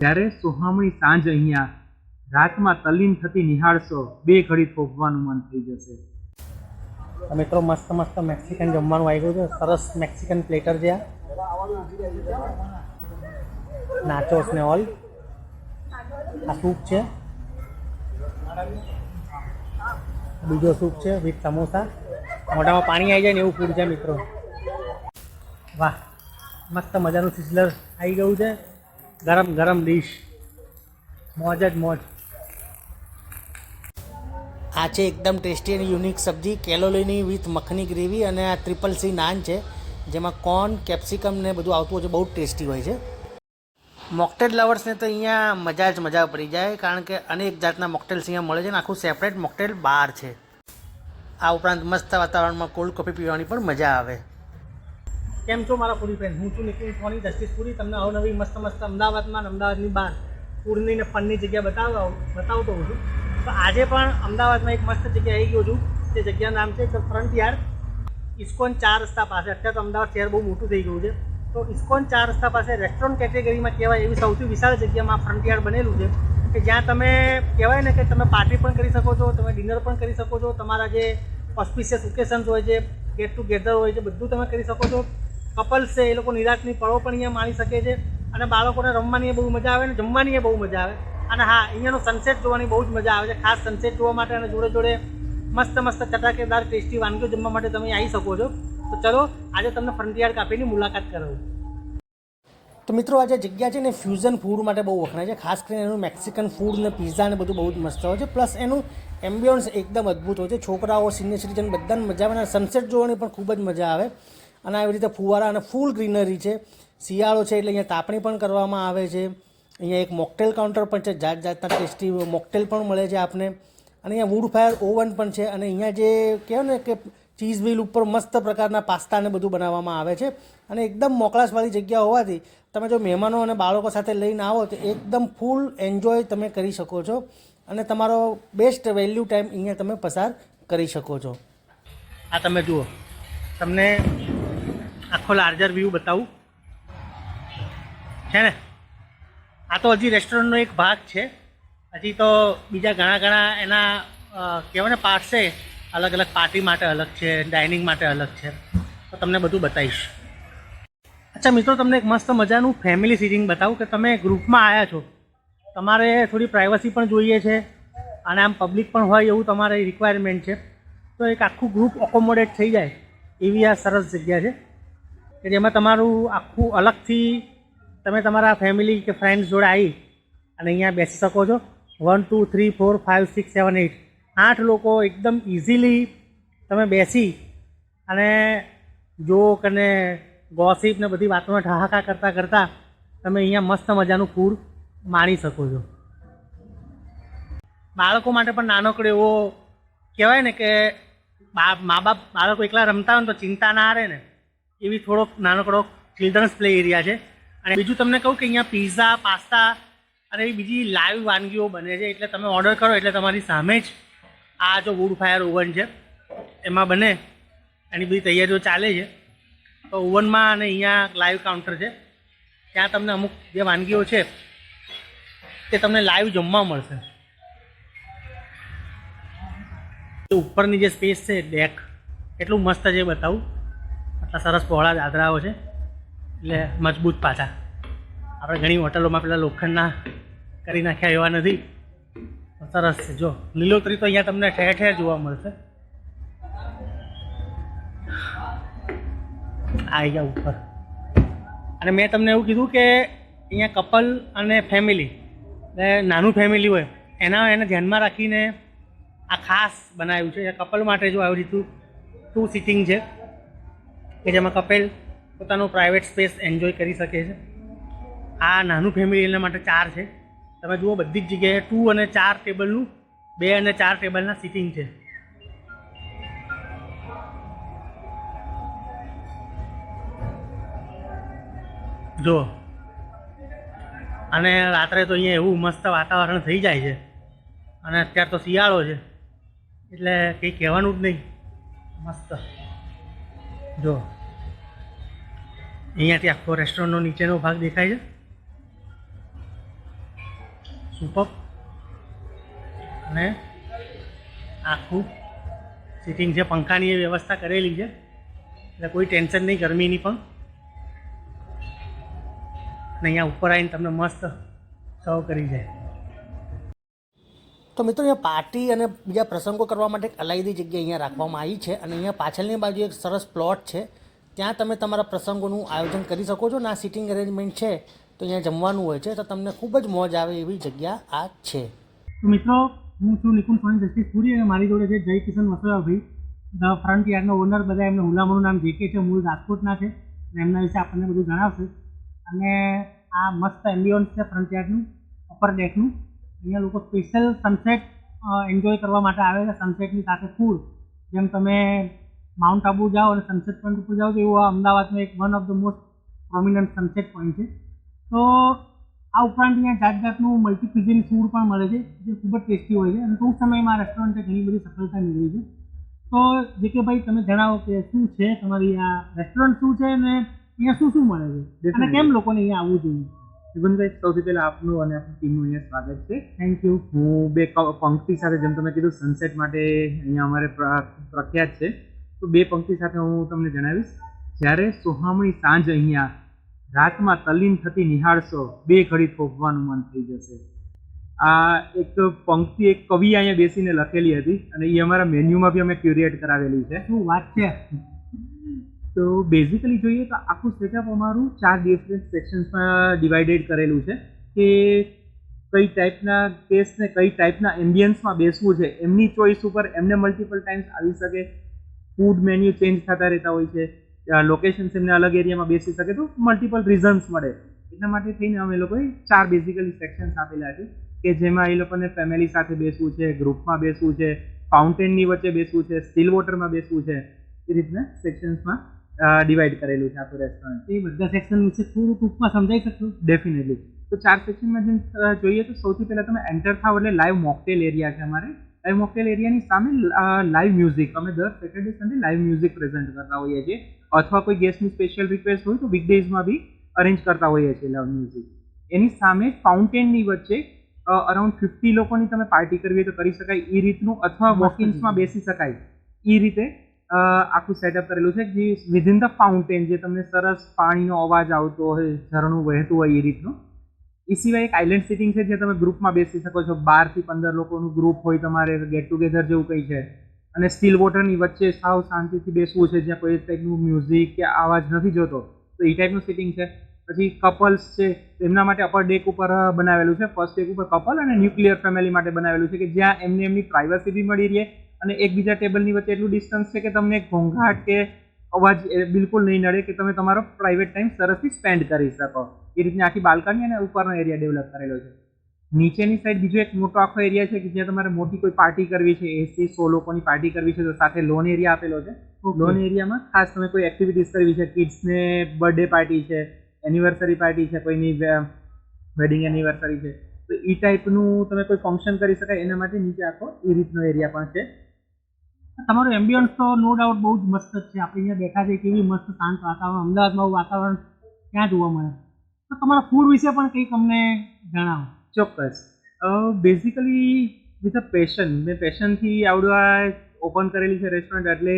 ત્યારે સોહામણી સાંજ અહીંયા રાતમાં તલ્લીન થતી નિહાળશો, બે ઘડી થોભવાનું મન થઈ જશે. મિત્રો મસ્ત મસ્ત મેક્સિકન જમવાનું આવી ગયું છે, સરસ મેક્સિકન પ્લેટર છે નાચોસ ને ઓલ. આ સૂપ છે. બીજો સૂપ છે વિથ સમોસા. મોઢામાં પાણી આવી જાય ને એવું ફૂડ છે મિત્રો. વાહ, મસ્ત મજાનું સિઝલર આવી ગયું છે. ગરમ ગરમ ડીશ. મોજ જ મોજ. આ છે એકદમ ટેસ્ટી અને યુનિક સબ્જી કેલોલીની વિથ મખની ગ્રેવી અને આ ટ્રિપલ સી નાન છે જેમાં કોર્ન કેપ્સિકમ ને બધું આવતું હોય છે બહુ ટેસ્ટી હોય છે. મોકટેલ લવર્સને તો અહીંયા મજા જ મજા પડી જાય કારણ કે અનેક જાતના મોકટેલ્સ અહીંયા મળે છે અને આખું સેપરેટ મોકટેલ બાર છે. આ ઉપરાંત મસ્ત વાતાવરણમાં કોલ્ડ કોફી પીવાની પણ મજા આવે. કેમ છો મારા પૂરી ફ્રેન્ડ હું છું નિતિન સોની જસ્ટિસ પૂરી તમને અવનવી મસ્ત મસ્ત અમદાવાદમાં અમદાવાદની બહાર પૂરની ને ફનની જગ્યા બતાવવા બતાવતો હોઉં છું. તો આજે પણ અમદાવાદમાં એક મસ્ત જગ્યા આવી ગયો છું. તે જગ્યાનું નામ છે ફ્રન્ટ યાર્ડ. ઇસ્કોન ચાર રસ્તા પાસે. અત્યારે તો અમદાવાદ શહેર બહુ મોટું થઈ ગયું છે. તો ઇસ્કોન ચાર રસ્તા પાસે રેસ્ટોરન્ટ કેટેગરીમાં કહેવાય એવી સૌથી વિશાળ જગ્યામાં ફ્રન્ટ યાર્ડ બનેલું છે. કે જ્યાં તમે કહેવાય ને કે તમે પાર્ટી પણ કરી શકો છો, તમે ડિનર પણ કરી શકો છો, તમારા જે ઓસ્પિશિયસ ઓકેશન્સ હોય છે ગેટ ટુ ગેધર હોય છે, બધું તમે કરી શકો છો. કપલ્સ છે, એ લોકો નિરાશની પળો પણ અહીંયા માણી શકે છે અને બાળકોને રમવાની બહુ મજા આવે અને જમવાની બહુ મજા આવે. અને હા, અહીંયાનો સનસેટ જોવાની બહુ જ મજા આવે છે. ખાસ સનસેટ જોવા માટે અને જોડે જોડે મસ્ત મસ્ત ચટાકેદાર ટેસ્ટી વાનગીઓ જમવા માટે તમે આવી શકો છો. તો ચલો, આજે તમને ફ્રન્ટિયાર કાપીની મુલાકાત કરાવું. તો મિત્રો આ જે જગ્યા છે ને ફ્યુઝન ફૂડ માટે બહુ વખણાય છે. ખાસ કરીને એનું મેક્સિકન ફૂડ ને પીઝા ને બધું બહુ જ મસ્ત હોય છે. પ્લસ એનું એમ્બિયન્સ એકદમ અદ્ભુત હોય છે. છોકરાઓ સિનિયર સિટીઝન બધાને મજા આવે અને સનસેટ જોવાની પણ ખૂબ જ મજા આવે. અને આવી રીતે ફુવારા અને ફૂલ ગ્રીનરી છે. શિયાળો છે એટલે અહીંયા તાપણી પણ કરવામાં આવે છે. અહીંયા એક મોકટેલ કાઉન્ટર પણ છે જાત જાતના ટેસ્ટી મોકટેલ પણ મળે છે આપને. અને અહીંયા વુડ ફાયર ઓવન પણ છે અને અહીંયા જે કહેવાય ને કે ચીઝ વ્હીલ ઉપર મસ્ત પ્રકારના પાસ્તા ને બધું બનાવવામાં આવે છે. અને એકદમ મોકળાશવાળી જગ્યા હોવાથી તમે જો મહેમાનો અને બાળકો સાથે લઈને આવો તો એકદમ ફૂલ એન્જોય તમે કરી શકો છો. અને તમારો બેસ્ટ વેલ્યુ ટાઈમ અહીંયા તમે પસાર કરી શકો છો. આ તમે જુઓ. તમને આખો લાર્જર વ્યૂ બતાવું. છે ને? આ તો હજી રેસ્ટોરન્ટનો એક ભાગ છે. હજી તો બીજા ઘણા ઘણા એના કહેવાય ને છે. અલગ અલગ પાર્ટી માટે અલગ છે ડાઇનિંગ માટે અલગ છે. તો તમને બધું બતાવીશ. અચ્છા, મિત્રો, તમને એક મસ્ત મજાનું ફેમિલી સિટિંગ બતાવું કે તમે ગ્રુપમાં આવ્યા છો. તમારે થોડી પ્રાઇવસી પણ જોઈએ છે અને આમ પબ્લિક પણ હોય એવું તમારે રિક્વાયરમેન્ટ છે. તો એક આખું ગ્રુપ અકોમોડેટ થઈ જાય એવી આ સરસ જગ્યા છે. કે જેમાં તમારું આખું અલગથી તમે તમારા ફેમિલી કે ફ્રેન્ડ્સ જોડે આવી અને અહીંયા બેસી શકો છો. One two three four five six seven eight આઠ લોકો એકદમ ઇઝીલી તમે બેસી અને જોક અને ગોસિપ ને બધી વાતોને ઠહાકા કરતાં કરતાં તમે અહીંયા મસ્ત મજાનું ફૂડ માણી શકો છો. બાળકો માટે પણ નાનકડો એવો કહેવાય ને કે મા બાપ બાળકો એકલા રમતા હોય ને તો ચિંતા ના રહે ને. એવી થોડોક નાનકડો ચિલ્ડ્રન્સ પ્લે એરિયા છે. અને બીજું તમને કહું કે અહીંયા પીઝા પાસ્તા અને એવી બીજી લાઈવ વાનગીઓ બને છે. એટલે તમે ઓર્ડર કરો એટલે તમારી સામે જ આ જો વુડ ફાયર ઓવન છે, એમાં બને એની બધી તૈયારીઓ ચાલે છે. તો ઓવનમાં અને અહીંયા લાઈવ કાઉન્ટર છે. ત્યાં તમને અમુક જે વાનગીઓ છે, તે તમને લાઈવ જમવા મળશે. ઉપરની જે સ્પેસ છે ડેક એટલું મસ્ત છે બતાવું. આટલા સરસ પહોળા દાદરાઓ છે, એટલે મજબૂત પાછા. આપણે ઘણી હોટલોમાં પેલા લોખંડના કરી નાખ્યા એવા નથી. સરસ છે, જો. લીલોતરી તો અહીંયા તમને ઠેર ઠેર જોવા મળશે. આવી ગયા ઉપર. અને મેં તમને એવું કીધું કે અહીંયા કપલ અને ફેમિલી એટલે નાનું ફેમિલી હોય, એના એને ધ્યાનમાં રાખીને આ ખાસ બનાવ્યું છે. કપલ માટે જો આવી રીતનું ટુ સિટિંગ છે. કે જેમાં કપિલ પોતાનું પ્રાઇવેટ સ્પેસ એન્જોય કરી શકે છે. આ નાનું ફેમિલી એના માટે ચાર છે. તમે જુઓ બધી જ જગ્યાએ ટુ અને ચાર ટેબલનું બે અને ચાર ટેબલના સિટિંગ છે. જો અને રાત્રે તો અહીંયા એવું મસ્ત વાતાવરણ થઈ જાય છે. અને અત્યારે તો શિયાળો છે. એટલે કંઈ કહેવાનું જ નહીં. મસ્ત. જો. અહીંયાથી આખો રેસ્ટોરન્ટનો નીચેનો ભાગ દેખાય છે. સુપર અને આખું સિટિંગ છે પંખાની એ વ્યવસ્થા કરેલી છે. એટલે કોઈ ટેન્શન નહીં, ગરમીની પણ. અને અહીંયા ઉપર આવીને તમને મસ્ત સર્વ કરી જાય. તો મિત્રો અહીંયા પાર્ટી અને બીજા પ્રસંગો કરવા માટે એક અલાયદી જગ્યા અહીંયા રાખવામાં આવી છે અને અહીંયા પાછળની બાજુ એક સરસ પ્લોટ છે. ત્યાં તમે તમારા પ્રસંગોનું આયોજન કરી શકો છો અને આ સિટિંગ અરેન્જમેન્ટ છે તો અહીંયા જમવાનું હોય છે તો તમને ખૂબ જ મોજ આવે એવી જગ્યા આ છે. મિત્રો, હું છું નિકુંજ સોની જસ્ટિસ પુરી અને મારી જોડે છે જય કિશન વસોયાભાઈ ધ ફ્રન્ટ યાર્ડનો ઓનર બધા એમને હુલામણું નામ જે કે છે, મૂળ રાજકોટના છે અને એમના વિશે આપણને બધું જણાવશે. અને આ મસ્ત એમ્બિયોન્સ છે ફ્રન્ટ યાર્ડનું અપર ડેકનું અહીંયા લોકો સ્પેશિયલ સનસેટ એન્જોય કરવા માટે આવે છે સનસેટની સાથે ફૂડ જેમ તમે માઉન્ટ આબુ જાઓ અને સનસેટ પોઈન્ટ ઉપર જાઓ તો એવું આ અમદાવાદનું એક one of the most prominent sunset point છે. તો આ ઉપરાંત અહીંયા જાત જાતનું મલ્ટીક્યુઝિન ફૂડ પણ મળે છે જે ખૂબ જ ટેસ્ટી હોય છે અને ટૂંક સમયમાં આ રેસ્ટોરન્ટે ઘણી બધી સફળતા મેળવી છે. તો જે કે ભાઈ તમે જણાવો કે શું છે તમારી આ રેસ્ટોરન્ટ શું છે અને અહીંયા શું શું મળે છે અને કેમ લોકોને અહીંયા આવવું જોઈએ? જીવનભાઈ, સૌથી પહેલા આપનું અને આપની ટીમનું અહીંયા સ્વાગત છે. થેન્ક યુ હું બે પંક્તિ સાથે, જેમ તમે કીધું સનસેટ માટે અહીંયા અમારે પ્રખ્યાત છે. તો બે પંક્તિ સાથે હું તમને જણાવીશ. જ્યારે સોહામણી સાંજ અહીંયા રાતમાં તલ્લીન થતી નિહાળશો, બે ઘડી થોભવાનું મન થઈ જશે. આ એક પંક્તિ, એક કવિ અહીંયા બેસીને લખેલી હતી અને એ અમારા મેન્યુમાં બી અમે ક્યુરિએટ કરાવેલી છે. શું વાત છે? તો બેઝિકલી જોઈએ તો આખું સેટઅપ અમારું ચાર ડિફરન્ટ સેક્શન્સમાં ડિવાઇડેડ કરેલું છે કે કઈ ટાઈપના કેસને કઈ ટાઈપના એમ્બિયન્સમાં બેસવું છે, એમની ચોઈસ ઉપર એમને મલ્ટિપલ ટાઈમ્સ આવી શકે. ફૂડ મેન્યુ ચેન્જ થતા રહેતા હોય છે લોકેશન્સ એમને અલગ એરિયામાં બેસી શકે તો મલ્ટિપલ રીઝન્સ મળે. એટલા માટે થઈને અમે લોકોએ ચાર બેઝિકલી સેક્શન્સ આપેલા છે કે જેમાં એ લોકોને ફેમિલી સાથે બેસવું છે ગ્રુપમાં બેસવું છે ફાઉન્ટેનની વચ્ચે બેસવું છે સ્ટીલ વોટરમાં બેસવું છે. એ રીતના સેક્શન્સમાં ડિવાઈડ કરેલું છે આખું રેસ્ટોરન્ટ એ બધા સેક્શન વિશે થોડું ટૂંકમાં સમજાઈ શકશો? ડેફિનેટલી તો ચાર સેક્શનમાં જેમ જોઈએ તો સૌથી પહેલાં તમે એન્ટર થાવ એટલે લાઈવ મોકટેલ એરિયા છે અમારે. લાઈવ મોકટેલ એરિયાની સામે લાઈવ મ્યુઝિક અમે દર Saturday Sunday live music present કરતા હોઈએ છીએ. અથવા કોઈ ગેસ્ટની સ્પેશિયલ રિક્વેસ્ટ હોય તો વીકડેઝમાં બી અરેન્જ કરતા હોઈએ છીએ લાઈવ મ્યુઝિક એની સામે ફાઉન્ટેનની વચ્ચે અરાઉન્ડ ફિફ્ટી લોકોની તમે પાર્ટી કરવી હોય તો કરી શકાય. એ રીતનું અથવા વોકિંગ્સમાં બેસી શકાય. એ રીતે આખું સેટઅપ કરેલું છે જે વિધિન ધ ફાઉન્ટેન જે તમને સરસ પાણીનો અવાજ આવતો હોય, ઝરણું વહેતું હોય એ રીતનું. એ સિવાય એક આઇલેન્ડ સિટિંગ છે જે તમે ગ્રુપમાં બેસી શકો છો. બારથી પંદર લોકોનું ગ્રુપ હોય તમારે ગેટ ટુગેધર જેવું કંઈ છે. અને સ્ટીલ વોટરની વચ્ચે સાવ શાંતિથી બેસવું છે. જ્યાં કોઈ ટાઈપનું મ્યુઝિક કે અવાજ નથી જોતો, તો એ ટાઈપનું સિટિંગ છે. પછી કપલ્સ છે, એમના માટે અપર ડેક ઉપર બનાવેલું છે. ફર્સ્ટ ડેક ઉપર કપલ અને ન્યુક્લિયર ફેમિલી માટે બનાવેલું છે કે જ્યાં એમને એમની પ્રાઇવસી બી મળી રહે અને એકબીજા ટેબલની વચ્ચે એટલું ડિસ્ટન્સ છે કે તમને ઘોંઘાટ કે અવાજ બિલકુલ નહીં નડે કે તમે તમારો પ્રાઇવેટ ટાઈમ સરસથી સ્પેન્ડ કરી શકો. એ રીતની આખી બાલ્કની અને ઉપરનો એરિયા ડેવલપ કરેલો છે. નીચેની સાઈડ બીજો એક મોટો આખો એરિયા છે કે જ્યાં તમારે મોટી કોઈ પાર્ટી કરવી છે એસી સો લોકોની પાર્ટી કરવી છે તો સાથે લોન એરિયા આપેલો છે. લોન એરિયામાં ખાસ તમે કોઈ એક્ટિવિટીઝ કરવી છે કિડ્સને બર્થડે પાર્ટી છે એનિવર્સરી પાર્ટી છે કોઈની વેડિંગ એનિવર્સરી છે. તો એ ટાઈપનું તમે કોઈ ફંક્શન કરી શકાય એના માટે નીચે આખો એ રીતનો એરિયા પણ છે. તમારું એમ્બિયન્સ તો નો ડાઉટ બહુ જ મસ્ત છે. આપણે અહીંયા બેઠા છે કેવી મસ્ત શાંત વાતાવરણ, અમદાવાદમાં વાતાવરણ ક્યાં જોવા મળે? તો તમારા ફૂડ વિશે પણ કંઈક અમને જણાવો. ચોક્કસ. બેઝિકલી વિથ અ પેશન મેં પેશનથી આવડું આ ઓપન કરેલી છે રેસ્ટોરન્ટ એટલે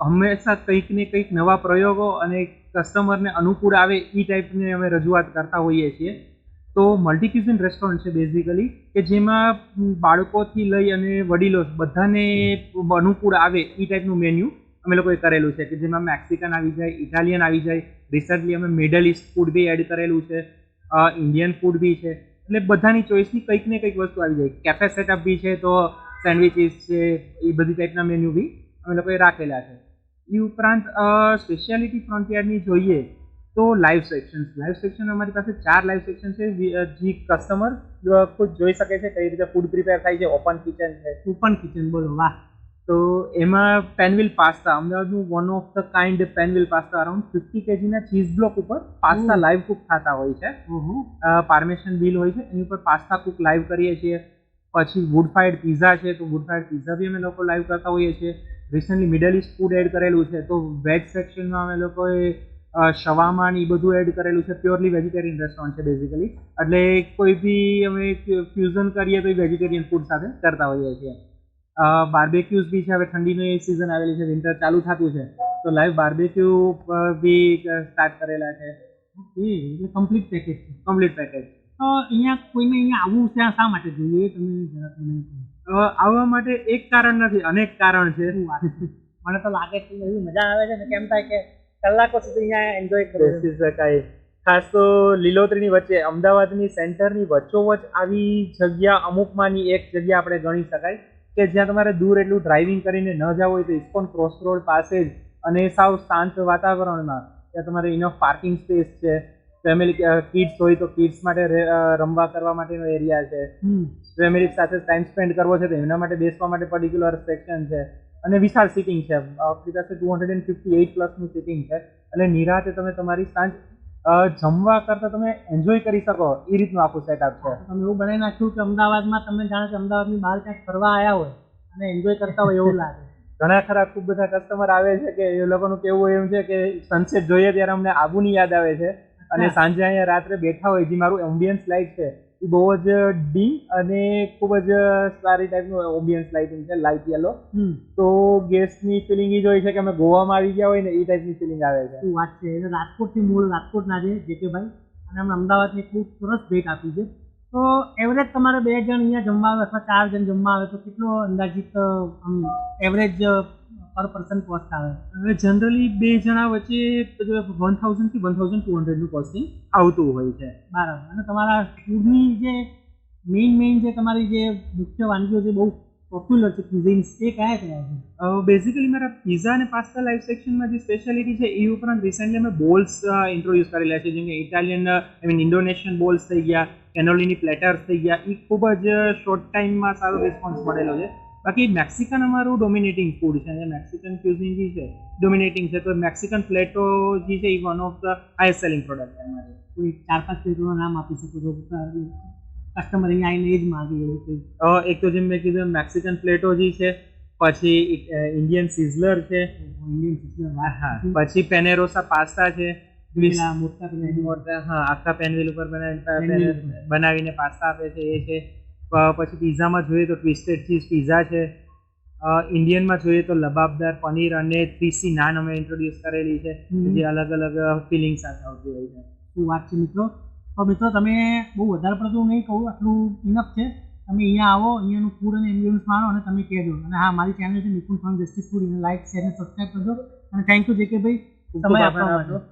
હંમેશા કંઈક ને કંઈક નવા પ્રયોગો અને કસ્ટમરને અનુકૂળ આવે એ ટાઈપની અમે રજૂઆત કરતા હોઈએ છીએ. તો મલ્ટીક્યુઝિન રેસ્ટોરન્ટ છે બેઝિકલી કે જેમાં બાળકોથી લઈ અને વડીલો બધાને અનુકૂળ આવે એ ટાઈપનું મેન્યુ અમે લોકોએ કરેલું છે, કે જેમાં મેક્સિકન આવી જાય ઇટાલિયન આવી જાય રિસન્ટલી અમે મિડલ ઇસ્ટ ફૂડ બી એડ કરેલું છે ઇન્ડિયન ફૂડ બી છે, એટલે બધાની ચોઈસની કંઈક ને કંઈક વસ્તુ આવી જાય. કેફે સેટઅપ બી છે તો સેન્ડવિચીસ છે, એ બધી ટાઈપના મેન્યુ બી અમે લોકોએ રાખેલા છે. એ ઉપરાંત સ્પેશિયાલિટી ફ્રન્ટિયરની જોઈએ તો લાઈવ સેક્શન્સ લાઈવ સેક્શન અમારી પાસે ચાર લાઈવ સેક્શન છે. જે કસ્ટમર ખુદ જોઈ શકે છે કઈ રીતે ફૂડ પ્રિપેર થાય છે ઓપન કિચન છે ઓપન કિચન બોલો વાહ. તો એમાં પેનવિલ પાસ્તા અમદાવાદનું વન ઓફ ધ કાઇન્ડ પેનવિલ પાસ્તા અરાઉન્ડ ફિફ્ટી કેજીના ચીઝ બ્લોક ઉપર પાસ્તા લાઈવ કુક થતા હોય છે. પાર્મેશન બિલ હોય છે. એની ઉપર પાસ્તા કુક લાઈવ કરીએ છીએ. પછી વુડ ફાયર્ડ પીઝા છે તો વુડ ફાયર્ડ પીઝા બી અમે લોકો લાઈવ કરતા હોઈએ છીએ. Recently middle east food add કરેલું છે તો વેજ સેક્શનમાં અમે લોકોએ શવામાં ને એ બધું એડ કરેલું છે પ્યોરલી વેજીટેરિયન રેસ્ટોરન્ટ છે બેઝિકલી એટલે કોઈ બી અમે ફ્યુઝન કરીએ તો એ વેજીટેરિયન ફૂડ સાથે કરતા હોઈએ છીએ. બાર્બેક્યુઝ બી છે હવે ઠંડીની સિઝન આવેલી છે વિન્ટર ચાલુ થતું છે. તો લાઈવ બાર્બેક્યુ બી સ્ટાર્ટ કરેલા છે. ઓકે એટલે કમ્પ્લીટ પેકેજ છે. કમ્પ્લીટ પેકેજ તો અહીંયા કોઈને અહીંયા આવવું ત્યાં શા માટે જોઈએ? તમે જરાક આવવા માટે એક કારણ નથી અનેક કારણ છે? મને તો લાગે છે એવી મજા આવે છે ને કેમ થાય કે કલાકો સુધી અહીંયા એન્જોય કરી શકાય ખાસ તો લીલોતરીની વચ્ચે અમદાવાદની સેન્ટરની વચ્ચોવચ આવી જગ્યા અમુકમાંની એક જગ્યા આપણે ગણી શકાય કે જ્યાં તમારે દૂર એટલું ડ્રાઇવિંગ કરીને ન જવું હોય તો ઇસ્કોન ક્રોસ રોડ પાસે જ અને સાવ શાંત વાતાવરણમાં ત્યાં તમારે ઇનફ પાર્કિંગ સ્પેસ છે. ફેમિલી કિડ્સ હોય તો કિડ્સ માટે રમવા કરવા માટેનો એરિયા છે. ફેમિલી સાથે ટાઈમ સ્પેન્ડ કરવો છે તો એમના માટે બેસવા માટે પર્ટિક્યુલર સેક્શન છે. અને વિશાળ સિટિંગ છે. આપણી પાસે two hundred and fifty eight પ્લસનું sitting છે. એટલે નિરાતે તમે તમારી સાંજ જમવા કરતાં તમે એન્જોય કરી શકો એ રીતનું આખું સેટઅપ છે. તમે એવું બનાવી નાખ્યું કે અમદાવાદમાં તમે જાણો કે અમદાવાદની બહાર ક્યાંક ફરવા આવ્યા હોય અને એન્જોય કરતા હોય એવું લાગે. ઘણા ખરા ખૂબ બધા કસ્ટમર આવે છે કે એ લોકોનું કેવું એમ છે કે સનસેટ જોઈએ ત્યારે અમને આબુની યાદ આવે છે. અને સાંજે અહીંયા રાત્રે બેઠા હોય જે મારું એમ્બિયન્સ લાઈટ છે એ બહુ જ ડીમ અને ખૂબ જ સારી ટાઈપનું ઓમ્બિયન્સ લાઇટિંગ છે લાઇટ યલો તો ગેસની ફિલિંગ એ જ હોય છે કે અમે ગોવામાં આવી ગયા હોય ને એ ટાઈપની ફિલિંગ આવે છે. શું વાત છે? રાજકોટથી મૂળ રાજકોટના છે ભાઈ અને અમને અમદાવાદની ખૂબ સરસ ભેટ આપી છે. તો એવરેજ તમારે બે જણ અહીંયા જમવા આવે અથવા ચાર જણ જમવા આવે તો કેટલો અંદાજિત એવરેજ પર પર્સન કોસ્ટ આવે. હવે જનરલી બે જણા વચ્ચે વન થાઉઝન્ડથી વન થાઉઝન્ડ ટુ હંડ્રેડનું કોસ્ટિંગ આવતું હોય છે. બરાબર. અને તમારા ફૂડની જે મેઇન મેઇન જે તમારી જે મુખ્ય વાનગીઓ જે બહુ પોપ્યુલર છે ક્યુઝિન્સ એ કયા કયા છે? બેઝિકલી મારા પીઝા અને પાસ્તા લાઈફ સેક્શનમાં જે સ્પેશિયાલિટી છે, એ ઉપરાંત રિસેન્ટલી અમે બોલ્સ ઇન્ટ્રોડ્યુસ કરેલા છે. જેમ કે Italian I mean Indonesian balls થઈ ગયા કેનોલીની પ્લેટર્સ થઈ ગયા. એ ખૂબ જ શોર્ટ ટાઈમમાં સારો રિસ્પોન્સ મળેલો છે. બાકી મેક્સિકન અમારું ડોમિનેટિંગ ફૂડ છે. અને મેક્સિકન ક્યુઝિન જે છે. ડોમિનેટિંગ છે. તો મેક્સિકન પ્લેટો જે છે એ one of the highest selling product છે અમારે. કોઈ ચાર પાંચ પ્લેટોનું નામ આપી શકો છો? કસ્ટમર અહીંયા આવીને એ જ માગી એવું કંઈ એક તો જેમ મેં કીધું મેક્સિકન પ્લેટો જે છે પછી ઇન્ડિયન સિઝલર છે. ઇન્ડિયન સિઝલર હા પછી પેનેરોસા પાસ્તા છે. મોટા મોટા હા આખા પેનવેલ ઉપર બનાવીને પાસ્તા આપે છે એ છે. પછી પિઝામાં જોઈએ તો ટ્વિસ્ટેડ ચીઝ પિઝા છે. ઇન્ડિયનમાં જોઈએ તો લબાબદાર પનીર અને ત્રીસી નાન અમે ઇન્ટ્રોડ્યુસ કરેલી છે. જે અલગ અલગ ફિલિંગ સાથે આવતી હોય છે. શું વાત છે મિત્રો? તો મિત્રો તમે બહુ વધારે પડતું નહીં કહું આટલું ઇનફ છે. તમે અહીંયા આવો અહીંયાનું ફૂડ અને એમ્બ્યુલન્સ માણો અને તમે કહેજો. અને હા મારી ચેનલ છે નિપુણ ફોન જસ્ટિસ ફૂડ. એને લાઈક શેર અને સબસ્ક્રાઈબ કરજો. અને થેન્ક યુ જે કે ભાઈ. તમે ખૂબ